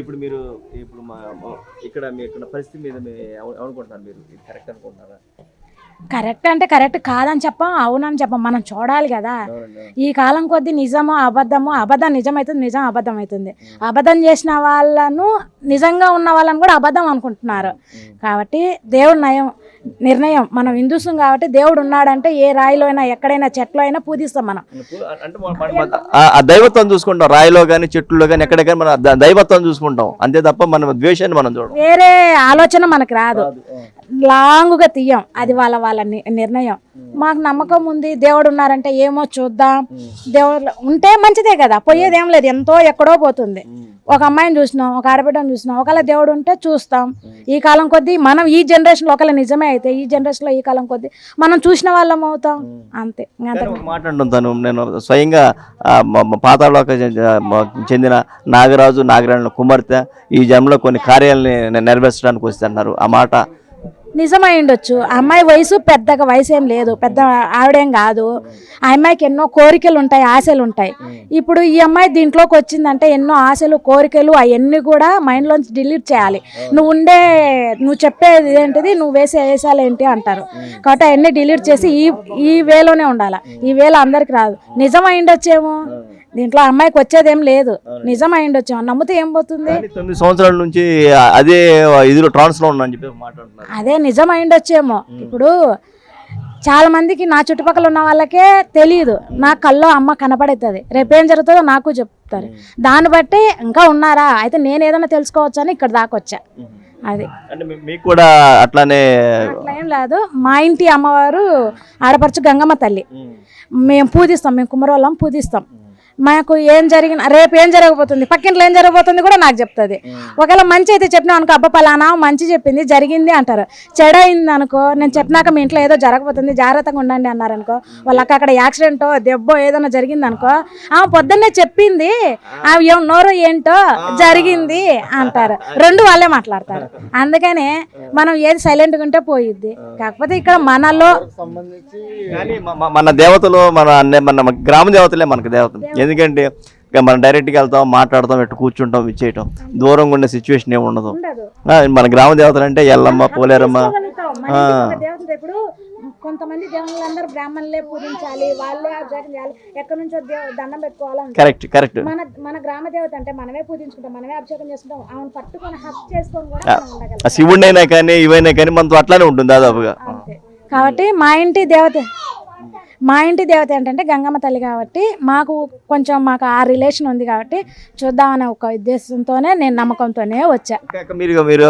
ఇప్పుడు మీరు ఇప్పుడు మా ఇక్కడ మీ ఇక్కడ పరిస్థితి మీద ఏమనుకుంటున్నారు మీరు? కరెక్ట్ అనుకుంటున్నారా? కరెక్ట్ అంటే కరెక్ట్ కాదని చెప్పం అవునని చెప్పం. మనం చూడాలి కదా. ఈ కాలం కొద్దీ నిజము అబద్ధము అబద్ధం నిజం అవుతుంది నిజం అబద్ధం అవుతుంది. అబద్ధం చేసిన వాళ్ళను నిజంగా ఉన్న వాళ్ళని కూడా అబద్ధం అనుకుంటున్నారు. కాబట్టి దేవుడు నయం. నిర్ణయం. మనం హిందూసం కాబట్టి దేవుడు ఉన్నాడంటే ఏ రాయిలో అయినా ఎక్కడైనా చెట్లో అయినా పూజిస్తాం మనం. ఆ- దైవత్వం చూసుకుంటాం. రాయిలో కానీ చెట్టులో కానీ ఎక్కడ కానీ మన దైవత్వం చూసుకుంటాం. అంతే తప్ప మన ద్వేషాన్ని మనం చూడం వేరే ఆలోచన మనకు రాదు. లాంగుగా తీయం. అది వాళ్ళ వాళ్ళ ని- నిర్ణయం. మాకు నమ్మకం ఉంది. దేవుడు ఉన్నారంటే ఏమో చూద్దాం. దేవుడు ఉంటే మంచిదే కదా. పోయేది ఏం లేదు. ఎంతో ఎక్కడో పోతుంది. ఒక అమ్మాయిని చూసినాం ఒక ఆడబిడ్డను చూసినాం ఒకవేళ దేవుడు ఉంటే చూస్తాం. ఈ కాలం కొద్దీ మనం ఈ జనరేషన్లో ఒకవేళ నిజమే అయితే ఈ జనరేషన్లో ఈ కాలం కొద్దీ మనం చూసిన వాళ్ళం అవుతాం. అంతే. ఇంకా అంత- కానీ ఒక మాట అంటాను తను నేను స్వయంగా పాతాళలోకి చెందిన- నాగరాజు నాగరాజుల కుమార్తె ఈ జన్మలో కొన్ని కార్యాలని నెరవేర్చడానికి వస్తే అన్నారు ఆ మాట నిజమై ఉండొచ్చు ఆ అమ్మాయి వయసు పెద్దగా వయసు ఏం లేదు. పెద్ద ఆవిడేం కాదు. ఆ అమ్మాయికి ఎన్నో కోరికలు ఉంటాయి ఆశలు ఉంటాయి ఇప్పుడు ఈ అమ్మాయి దీంట్లోకి వచ్చిందంటే ఎన్నో ఆశలు కోరికలు అవన్నీ కూడా మైండ్లోంచి డిలీట్ చేయాలి. నువ్వు ఉండే నువ్వు చెప్పేది ఏంటిది? నువ్వు వేసే వేసాలు ఏంటి అంటారు. కాబట్టి అవన్నీ డిలీట్ చేసి ఈ ఈ వేలోనే ఉండాలి. ఈ వేలో అందరికి రాదు. నిజమై ఉండొచ్చేమో దీంట్లో అమ్మాయికి వచ్చేది ఏం లేదు నిజమై ఉండొచ్చేమో నమ్మితే ఏం పోతుంది? తొమ్మిది సంవత్సరాల నుంచి అదే ఇదిలో ట్రాన్స్లో ఉన్నా అని చెప్పి మాట్లాడుతున్నారు. అదే నిజం అయిండొచ్చేమో ఇప్పుడు చాలా మందికి నా చుట్టుపక్కల ఉన్న వాళ్ళకే తెలియదు నా కల్లో అమ్మ కనపడుతుంది రేపేం జరుగుతుందో నాకు చెప్తారు. దాన్ని బట్టి ఇంకా ఉన్నారా? అయితే నేను ఏదైనా తెలుసుకోవచ్చు అని ఇక్కడ దాకా వచ్చా. అది. అంటే మీకు కూడా అట్లానే అట్లా ఏం లేదు. మా ఇంటి అమ్మవారు ఆడపడుచు గంగమ్మ తల్లి. మేము పూజిస్తాం. మేము కుమరోళ్ళం పూజిస్తాం. మాకు ఏం జరిగిన రేపు ఏం జరగబోతుంది పక్కింట్లో ఏం జరగబోతుంది కూడా నాకు చెప్తుంది. ఒకవేళ మంచి అయితే చెప్పినా అనుకో అబ్బా పలానా మంచి చెప్పింది జరిగింది అంటారు. చెడ అయింది అనుకో నేను చెప్పినాక మీ ఇంట్లో ఏదో జరగబోతుంది జాగ్రత్తగా ఉండండి అన్నారు అనుకో వాళ్ళకి అక్కడ యాక్సిడెంటో దెబ్బో ఏదైనా జరిగింది అనుకో ఆ పొద్దున్నే చెప్పింది ఆ. ఏం- నోరు ఏంటో జరిగింది అంటారు. రెండు వాళ్ళే మాట్లాడతారు. అందుకనే మనం ఏది సైలెంట్గా ఉంటే పోయిద్ది. కాకపోతే ఇక్కడ మనలో మన దేవతలు మన అన్న- మన గ్రామ దేవతలే మనకు దేవతలు ఎందుకంటే ఇక మనం డైరెక్ట్గా వెళ్తాం మాట్లాడతాం ఎట్టు కూర్చుంటాం ఇచ్చేయటం దూరంగా ఉండే సిచ్యువేషన్ ఏమి ఉండదు. మన గ్రామ దేవతలు అంటే ఎల్లమ్మ పోలేరమ్మ. ఇప్పుడు కొంతమంది దేవుళ్ళందరూ బ్రాహ్మణులే పూజించాలి వాళ్ళే అభిషేకం చేయాలి. ఎక్కడి నుంచో దండం పెట్టుకోవాలని కరెక్ట్ కరెక్ట్ మన మన గ్రామ దేవత అంటే మనమే పూజించుకుంటాం మనమే అభిషేకం చేసుకుంటాం. ఆమెను పట్టుకొని హక్ చేసుకొని కూడా మనం ఉండగలం ఆ శివుడినైనా కానీ ఇవైనా కానీ మనతో అట్లానే ఉంటుంది దాదాపుగా. కాబట్టి మా ఇంటి దేవత మా ఇంటి దేవత ఏంటంటే గంగమ్మ తల్లి కాబట్టి మాకు కొంచెం మాకు ఆ రిలేషన్ ఉంది కాబట్టి చూద్దామనే ఒక ఉద్దేశంతోనే నేను నమ్మకంతోనే వచ్చా. మీరు మీరు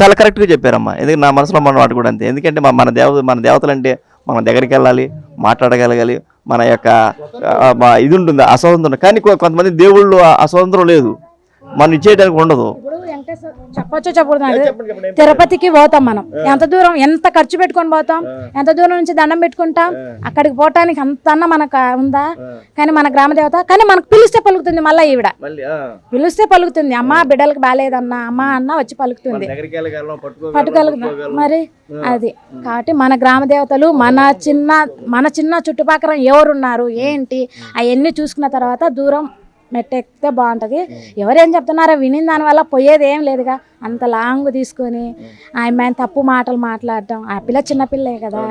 చాలా కరెక్ట్గా చెప్పారమ్మా. ఎందుకంటే నా మనసులో మన వాటి కూడా అంతే. ఎందుకంటే మన దేవత మన దేవతలు అంటే మన దగ్గరికి వెళ్ళాలి మాట్లాడగలగాలి మన యొక్క ఇది ఉంటుంది అస్వతంత్రం కానీ కొంతమంది దేవుళ్ళు ఆ అస్వతంత్రం లేదు. మనం ఇచ్చేయడానికి ఉండదు. చెప్పొచ్చో చెప్పకూడదు తిరుపతికి పోతాం మనం. ఎంత దూరం ఎంత ఖర్చు పెట్టుకొని పోతాం? ఎంత దూరం నుంచి దండం పెట్టుకుంటాం? అక్కడికి పోవటానికి అంత అన్న మనకు ఉందా? కానీ మన గ్రామ దేవత కానీ మనకు పిలిస్తే పలుకుతుంది మళ్ళీ ఈవిడ. మళ్ళీ పిలిస్తే పలుకుతుంది అమ్మ బిడ్డలకు బాగాలేదన్న అమ్మ అన్న వచ్చి పలుకుతుంది. పట్టుకోగలుగుతాం మరి అది. కాబట్టి మన గ్రామ దేవతలు మన చిన్న మన చిన్న చుట్టుపక్కల ఎవరున్నారు ఏంటి? అవన్నీ చూసుకున్న తర్వాత దూరం మెట్టెక్కితే బాగుంటుంది. ఎవరేం చెప్తున్నారో విని దానివల్ల పోయేది ఏం లేదుగా. అంత లాంగ్ తీసుకొని ఆ అమ్మాయిని తప్పు మాటలు మాట్లాడటం. ఆ పిల్ల చిన్న పిల్లే కదా.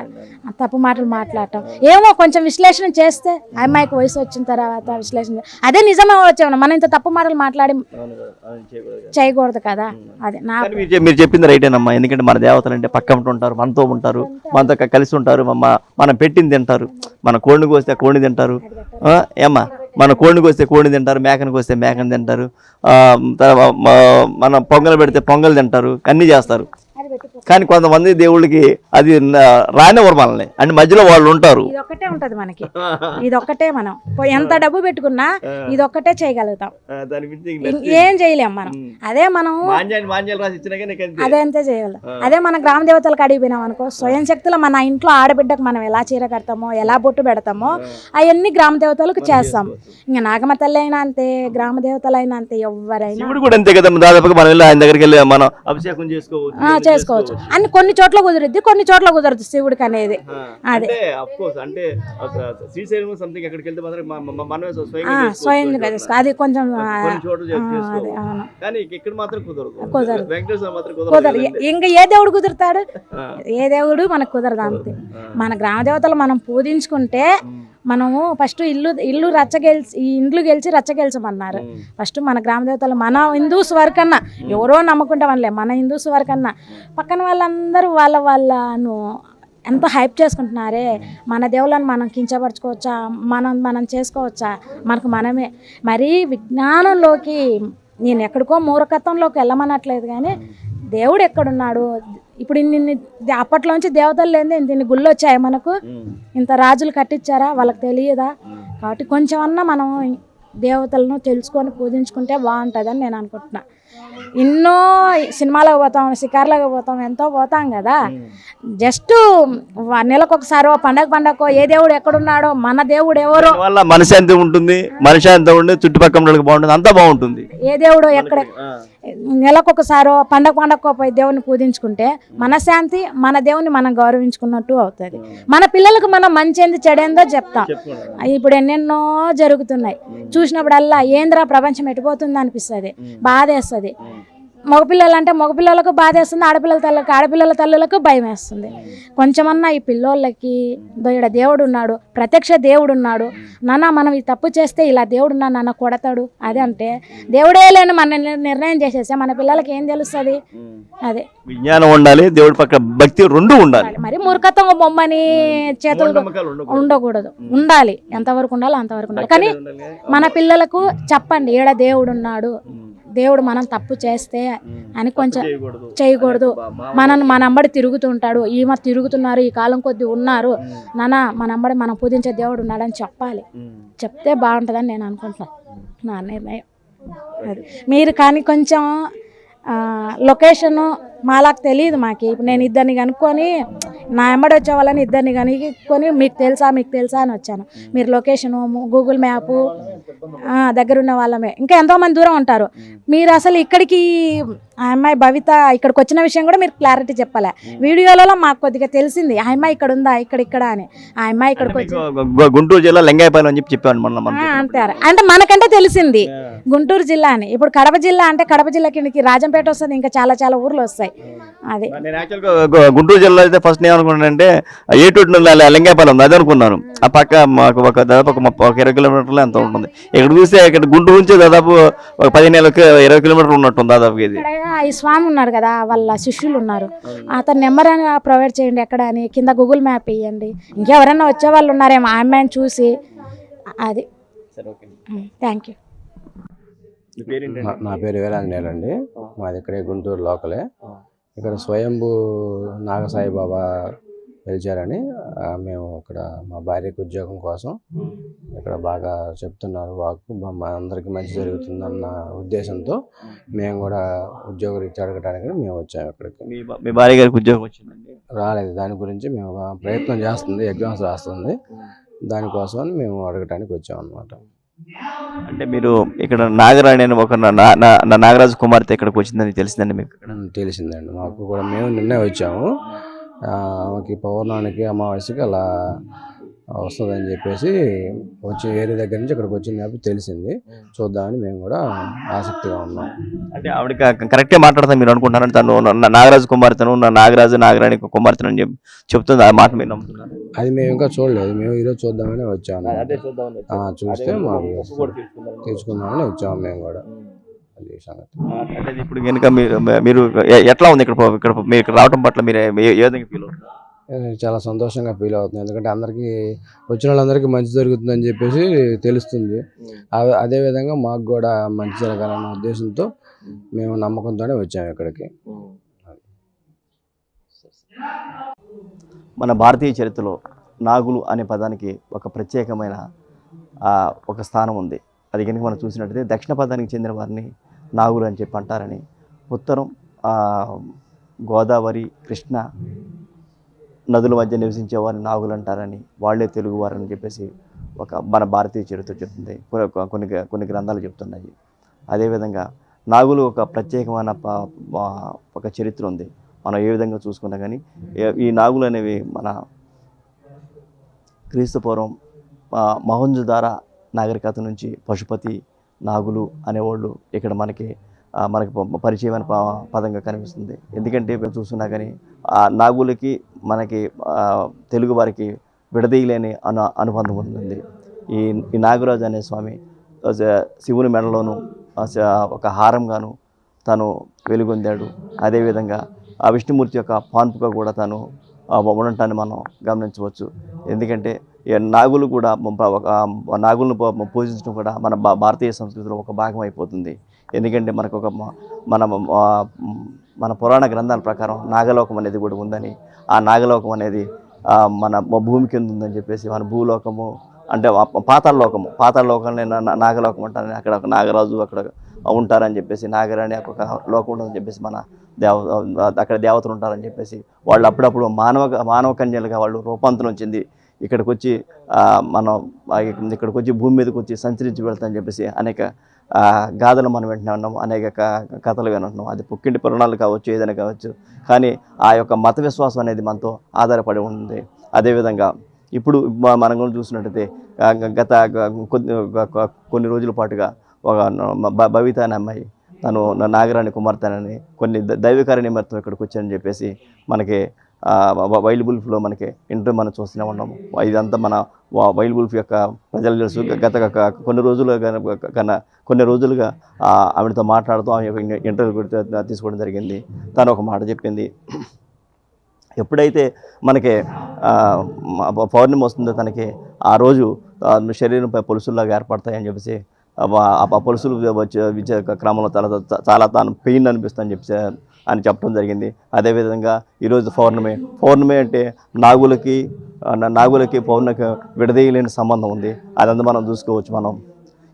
తప్పు మాటలు మాట్లాడటం. ఏమో కొంచెం విశ్లేషణ చేస్తే ఆ అమ్మాయికి వయసు వచ్చిన తర్వాత విశ్లేషణ అదే నిజమే వచ్చాము మనం ఇంత తప్పు మాటలు మాట్లాడి చేయకూడదు కదా. అదే నా మీరు చెప్- మీరు చెప్పింది రైటేనమ్మా ఎందుకంటే మన దేవతలు అంటే పక్క ఉంటారు మనతో ఉంటారు మనతో కలిసి ఉంటారు మన మనం పెట్టింది తింటారు. మన కోడిని కోస్తే కోడిని తింటారు. ఏమ్మా? మన కోడిని కోస్తే కోడిని తింటారు మేకని కోస్తే మేకని తింటారు మన పొంగల్ పెడితే పొంగల్ తింటారు అన్నీ చేస్తారు. కానీ కొంతమంది దేవుళ్ళకి అది రానివ్వరు మనల్ని. అంటే మధ్యలో వాళ్ళు ఉంటారు. ఇది ఒక్కటే ఉంటది మనకి. ఇది ఒక్కటే మనం ఎంత డబ్బు పెట్టుకున్నా ఇది ఒక్కటే చేయగలుగుతాం. ఏం చేయలేం మనం. అదే మనం అదే అంతే చేయగలం. అదే మన గ్రామ దేవతలకు అడిగిపోయినాం అనుకో స్వయం శక్తిలో మన ఇంట్లో ఆడబిడ్డకు మనం ఎలా చీర కడతామో ఎలా బొట్టు పెడతామో అవన్నీ గ్రామ దేవతలకు చేస్తాం. ఇంకా నాగమ్మ తల్లి అయినా అంతే గ్రామ దేవతలు అయినా అంతే ఎవరైనా శివుడు కూడా అంతే కదా దాదాపుగా మనం ఆయన దగ్గరికి వెళ్ళి మనం అభిషేకం చేసుకోవచ్చు ఆ, చేసుకోవచ్చు. అన్ని కొన్ని చోట్ల కుదురుద్ది కొన్ని చోట్ల కుదరదు శివుడికి అనేది. అదే. అంటే శ్రీశైలం సంథింగ్ ఎక్కడికి వెళ్తే మాత్రం స్వయంగా కొంచెం కానీ ఇక్కడ మాత్రం కుదరదు. ఇంకా ఏ దేవుడు కుదురుతాడు. ఏ దేవుడు మనకు కుదరదు అంతే. మన గ్రామ దేవతలు మనం పూజించుకుంటే మనము ఫస్ట్ ఇల్లు ఇల్లు రచ్చ గెలిచి ఈ ఇండ్లు గెలిచి రచ్చ గెలిచమన్నారు. ఫస్ట్ మన గ్రామ దేవతలు మన హిందూస్ వరకన్నా ఎవరో నమ్ముకుంటే వాళ్ళే మన హిందూస్ వరకన్నా. పక్కన వాళ్ళందరూ వాళ్ళ వాళ్ళను ఎంత హైప్ చేసుకుంటున్నారే? మన దేవుళ్ళని మనం కించపరచుకోవచ్చా? మనం మనం చేసుకోవచ్చా? మనకు మనమే. మరీ విజ్ఞానంలోకి నేను ఎక్కడికో మూర్ఖత్వంలోకి వెళ్ళమనట్లేదు కానీ దేవుడు ఎక్కడున్నాడు? ఇప్పుడు ఇన్ని అప్పట్లోంచి దేవతలు లేని ఇంత ఇన్ని గుళ్ళు వచ్చాయి మనకు. ఇంత రాజులు కట్టించారా? వాళ్ళకి తెలియదా? కాబట్టి కొంచెం అన్నా మనం దేవతలను తెలుసుకొని పూజించుకుంటే బాగుంటుందని నేను అనుకుంటున్నా. ఎన్నో సినిమాలకు పోతాం షికార్లకు పోతాం ఎంతో పోతాం కదా. జస్ట్ నెలకు ఒకసారి పండగ పండగకో ఏ దేవుడు ఎక్కడున్నాడో మన దేవుడు ఎవరో? వల్ల మనశాంతి ఉంటుంది మనశాంతి ఉండి చుట్టుపక్కల బాగుంటుంది అంతా బాగుంటుంది. ఏ దేవుడు ఎక్కడ నెలకు ఒకసారో పండగ పండగకో పోయి దేవుని పూజించుకుంటే మన శాంతి మన దేవుని మనం గౌరవించుకున్నట్టు అవుతుంది. మన పిల్లలకు మనం మంచేంది చెడేందో చెప్తాం. ఇప్పుడు ఎన్నెన్నో జరుగుతున్నాయి. చూసినప్పుడల్లా ఏంద్రా ప్రపంచం ఎటుపోతుంది అనిపిస్తుంది. బాధేస్తుంది. మగపిల్లలు అంటే మగపిల్లలకు బాధ వేస్తుంది ఆడపిల్లల తల్లికి ఆడపిల్లల తల్లులకు భయం వేస్తుంది కొంచెమన్నా ఈ పిల్లోళ్ళకి ఈడ దేవుడు ఉన్నాడు ప్రత్యక్ష దేవుడు ఉన్నాడు నాన్న మనం ఈ తప్పు చేస్తే ఇలా దేవుడు ఉన్నా నాన్న కొడతాడు అదే అంటే దేవుడే లేని మన నిర్- నిర్ణయం చేసేస్తే మన పిల్లలకి ఏం తెలుస్తుంది? అదే. విజ్ఞానం ఉండాలి దేవుడి పక్క భక్తి రెండు ఉండాలి. మరి మూర్ఖత్వం బొమ్మని చేతులు ఉండకూడదు. ఉండాలి. ఎంతవరకు ఉండాలో అంతవరకు ఉండాలి. కానీ మన పిల్లలకు చెప్పండి ఈడ దేవుడు ఉన్నాడు దేవుడు మనం తప్పు చేస్తే అని కొంచెం చేయకూడదు. మనల్ని మన అంబడి తిరుగుతుంటాడు. ఈమె తిరుగుతున్నారు ఈ కాలం కొద్ది ఉన్నారు. నాన్న మన అంబడి మనం పూజించే దేవుడు ఉన్నాడని చెప్పాలి. చెప్తే బాగుంటుందని నేను అనుకుంటున్నాను. నా నిర్ణయం. అది. మీరు కానీ కొంచెం లొకేషను మాలాకు తెలియదు మాకు. ఇప్పుడు నేను ఇద్దరిని కనుక్కొని నా ఎంబడి వచ్చే వాళ్ళని ఇద్దరిని కనుక్కొని మీకు తెలుసా మీకు తెలుసా అని వచ్చాను. మీరు లొకేషను గూగుల్ మ్యాపు ఆ, దగ్గర ఉన్న వాళ్ళమే. ఇంకా ఎంతోమంది దూరం ఉంటారు. మీరు అసలు ఇక్కడికి ఆ అమ్మాయి భవిత ఇక్కడికి వచ్చిన విషయం కూడా మీరు క్లారిటీ చెప్పలే? వీడియోలలో మాకు కొద్దిగా తెలిసింది ఆ అమ్మాయి ఇక్కడ ఉందా? ఇక్కడ ఇక్కడ అని. ఆ అమ్మాయి ఇక్కడికి వచ్చి గుంటూరు జిల్లా లింగాయపాలెం అని చెప్పి చెప్పాను అంటారు అంటే మనకంటే తెలిసింది గుంటూరు జిల్లా అని. ఇప్పుడు కడప జిల్లా అంటే కడప జిల్లా కిందకి రాజంపేట వస్తుంది ఇంకా చాలా చాలా ఊర్లు వస్తాయి. అది. గుంటూరు జిల్లా అయితే ఫస్ట్ నేను అనుకున్నానంటే ఏటూటి లింగాయపాలెం ఉంది అది అనుకున్నాను ఆ పక్క మాకు ఒక దాదాపు ఒక ముప్ప- ఒక ఇరవై కిలోమీటర్లు ఎంత ఉంటుంది. ఇక్కడ చూస్తే ఇక్కడ గుంటూరు నుంచి దాదాపు ఒక పదిహేను ఇరవై కిలోమీటర్లు ఉన్నట్టుంది దాదాపు ఇది. ఇక్కడ ఈ స్వామి ఉన్నారు కదా వాళ్ళ శిష్యులు ఉన్నారు. అతని నెంబర్ అని ప్రొవైడ్ చేయండి ఎక్కడ అని కింద గూగుల్ మ్యాప్ ఇవ్వండి ఇంకెవరైనా వచ్చే వాళ్ళు ఉన్నారేమో ఆ అమ్మాయిని చూసి అది. థ్యాంక్ యూ నా- నా పేరు వీరాంజనేయులు అండి మాది ఇక్కడే గుంటూరు లోకలే. ఇక్కడ స్వయంభూ నాగసాయి బాబా వెలిచారని మేము ఇక్కడ మా భార్యకు ఉద్యోగం కోసం ఇక్కడ బాగా చెప్తున్నారు వాకు మా- అందరికీ మంచి జరుగుతుందన్న ఉద్దేశంతో మేము కూడా ఉద్యోగ రీత్యా అడగడానికి మేము వచ్చాము ఇక్కడికి. మీ భార్య గారికి ఉద్యోగం వచ్చిందండి? రాలేదు. దాని గురించి మేము ప్రయత్నం చేస్తుంది ఎగ్జామ్స్ రాస్తుంది. దానికోసం మేము అడగటానికి వచ్చాం అనమాట అంటే మీరు ఇక్కడ నాగరాణి అని ఒక నా- నా- నా- నాగరాజు కుమార్తె ఇక్కడికి వచ్చిందని తెలిసిందండి మీకు? ఇక్కడ తెలిసిందండి. మాకు కూడా మేము నిన్నే వచ్చాము. ఆమెకి పౌర్ణానికి అమావాస్యకి అలా వస్తుందని చెప్పేసి వచ్చి వేరే దగ్గర నుంచి ఇక్కడికి వచ్చింది కాబట్టి తెలిసింది. చూద్దామని మేము కూడా ఆసక్తిగా ఉన్నాం. అంటే ఆవిడ కరెక్టే మాట్లాడతాను మీరు అనుకుంటున్నారని తను నాగరాజు కుమార్తెను నా నాగరాజు నాగరాణి కుమార్తెను అని చెప్పి చెప్తుంది. ఆ మాట మీరు నమ్ముతున్నారు? అది మేము ఇంకా చూడలేదు. మేము ఈరోజు చూద్దామని వచ్చాము. చూస్తే మాకు తీసుకుందామని. వచ్చాము మేము కూడా. అది సంగతి. అంటే ఇప్పుడు కనుక మీరు మీరు ఎట్లా ఉంది ఇక్కడ ఇక్కడ మీరు ఇక్కడ రావడం పట్ల మీరు ఏ- విధంగా ఫీల్ అవుతున్నారు నేను చాలా సంతోషంగా ఫీల్ అవుతుంది ఎందుకంటే అందరికీ వచ్చిన వాళ్ళందరికీ మంచి జరుగుతుందని చెప్పేసి తెలుస్తుంది. ఆ- అదే విధంగా మాకు కూడా మంచి జరగాలన్న ఉద్దేశంతో మేము నమ్మకంతోనే వచ్చాము ఇక్కడికి. మన భారతీయ చరిత్రలో నాగులు అనే పదానికి ఒక ప్రత్యేకమైన ఒక స్థానం ఉంది. అది కనుక మనం చూసినట్టయితే దక్షిణ పదానికి చెందిన వారిని నాగులు అని చెప్పి అంటారని ఉత్తరం గోదావరి కృష్ణ నదుల మధ్య నివసించే వారిని నాగులు అంటారని వాళ్ళే తెలుగువారని చెప్పేసి ఒక మన భారతీయ చరిత్ర చెప్తుంది. కొన్ని కొన్ని గ్రంథాలు చెప్తున్నాయి. అదేవిధంగా నాగులు ఒక ప్రత్యేకమైన ఒక చరిత్ర ఉంది. మనం ఏ విధంగా చూసుకున్నా కానీ ఈ నాగులు అనేవి మన క్రీస్తుపూర్వం మహంజుదార నాగరికత నుంచి పశుపతి నాగులు అనేవాళ్ళు ఇక్కడ మనకి మనకు పరిచయమైన పదంగా కనిపిస్తుంది. ఎందుకంటే చూస్తున్నా కానీ ఆ నాగులకి మనకి తెలుగు వారికి విడదీయలేని అను అనుబంధం ఉంటుంది. ఈ ఈ నాగరాజు అనే స్వామి శివుని మెడలోను ఒక హారంగాను తను వెలుగొందాడు. అదేవిధంగా ఆ విష్ణుమూర్తి యొక్క పాన్పుగా కూడా తను ఉండటాన్ని మనం గమనించవచ్చు. ఎందుకంటే ఈ నాగులు కూడా ఒక నాగులను పూజించడం కూడా మన భారతీయ సంస్కృతిలో ఒక భాగం అయిపోతుంది. ఎందుకంటే మనకు ఒక మన మన పురాణ గ్రంథాల ప్రకారం నాగలోకం అనేది కూడా ఉందని ఆ నాగలోకం అనేది మన భూమి కింద ఉందని చెప్పేసి మన భూలోకము అంటే ఆ పాతాళ లోకము లోకంలో నాగలోకం అంటారని అక్కడ ఒక నాగరాజు అక్కడ ఉంటారని చెప్పేసి నాగరాణి ఒక లోకం ఉంటుందని చెప్పేసి మన దేవ అక్కడ దేవతలు ఉంటారని చెప్పేసి వాళ్ళు అప్పుడప్పుడు మానవ మానవ కన్యలుగా వాళ్ళు రూపాంతరం చెంది ఇక్కడికి వచ్చి మనం ఇక్కడికి వచ్చి భూమి మీదకి వచ్చి సంచరించి వెళ్తామని చెప్పేసి అనేక గాథలు మనం వింటున్నా అనేక కథలు వింటున్నాం అది పుక్కింటి పురాణాలు కావచ్చు ఏదైనా కావచ్చు. కానీ ఆ యొక్క మత విశ్వాసం అనేది మనతో ఆధారపడి ఉంది. అదేవిధంగా ఇప్పుడు మనం కూడా చూసినట్టయితే గత కొద్ది కొన్ని రోజుల పాటుగా ఒక బ- భవిత అనే అమ్మాయి తను నా- నాగరాణి కుమార్తెనని కొన్ని ద- దైవికార్య నిమిత్తం ఇక్కడికి వచ్చానని చెప్పేసి మనకి వైల్డ్ గుల్ఫ్లో మనకి ఇంటర్ మనం చూస్తూనే ఉన్నాము. ఇదంతా మన వైల్డ్ గుల్ఫ్ యొక్క ప్రజలు తెలుసు. గత గ- కొన్ని రోజులు కన్నా కొన్ని రోజులుగా ఆమెతో ఆవిడతో మాట్లాడుతూ ఆమె ఇంటర్వ్యూ తీసుకోవడం జరిగింది. తను ఒక మాట చెప్పింది. ఎప్పుడైతే మనకి పౌర్ణమి వస్తుందో తనకి ఆ రోజు ఆ, శరీరంపై పొలుసుల్లాగా ఏర్పడతాయని చెప్పేసి ఆ, పొలుసులు వచ్చే విద్య క్రమంలో చాలా చాలా తాను పెయిన్ అనిపిస్తుందని చెప్పేసి అని చెప్పడం జరిగింది. అదేవిధంగా ఈరోజు పౌర్ణమి. పౌర్ణమి అంటే నాగులకి నాగులకి పౌర్ణమికి విడదీయలేని సంబంధం ఉంది. అదంతా మనం చూసుకోవచ్చు మనం.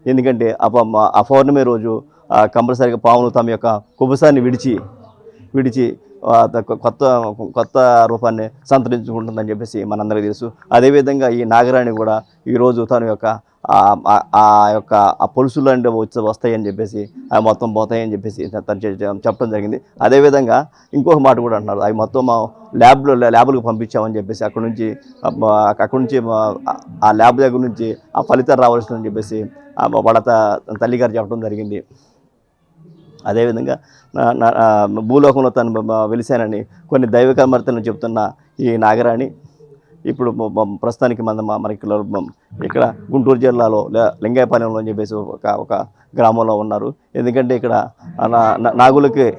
ఎందుకంటే ఆ పౌర్ణమి రోజు కంపల్సరీగా పాములు తమ యొక్క కుబుసాన్ని విడిచి విడిచి కొత్త కొత్త రూపాన్ని సంతరించుకుంటుందని చెప్పేసి మనందరికీ తెలుసు. అదేవిధంగా ఈ నాగరాణి కూడా ఈరోజు తన యొక్క ఆ- యొక్క ఆ పొలుసులు అంటే వచ్చి వస్తాయని చెప్పేసి అవి మొత్తం పోతాయని చెప్పేసి తను చెప్పడం జరిగింది. అదేవిధంగా ఇంకొక మాట కూడా అంటున్నారు. అవి మొత్తం మా ల్యాబ్లో ల్యాబ్లకు పంపించామని చెప్పేసి అక్కడ నుంచి అక్కడి అక్కడ నుంచి ఆ ల్యాబ్ దగ్గర నుంచి ఆ ఫలితాలు రావాల్సిందని చెప్పేసి వాళ్ళ త- తల్లిగారు చెప్పడం జరిగింది. అదేవిధంగా భూలోకంలో తను వెలిశానని కొన్ని దైవ కమర్తలను చెప్తున్న ఈ నాగరాణి ఇప్పుడు ప్రస్తుతానికి మన మనకి ఇక్కడ గుంటూరు జిల్లాలో లింగాయపాలెంలో అని చెప్పేసి ఒక ఒక గ్రామంలో ఉన్నారు. ఎందుకంటే ఇక్కడ నాగులకి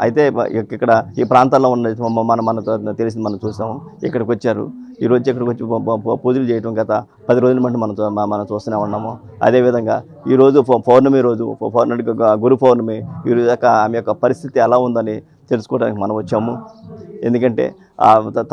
అయితే ఇక- ఇక్కడ ఈ ప్రాంతాల్లో ఉన్న మన మన తెలిసింది మనం చూసాము. ఇక్కడికి వచ్చారు. ఈ రోజు ఇక్కడికి వచ్చి పూజలు చేయడం గత పది రోజుల మటు మనం మనం చూస్తూనే ఉన్నాము. అదేవిధంగా ఈరోజు పౌర్ణమి రోజు పౌర్ణమి గురు పౌర్ణమి ఈ రోజు యొక్క ఆమె యొక్క పరిస్థితి ఎలా ఉందని తెలుసుకోవడానికి మనం వచ్చాము ఎందుకంటే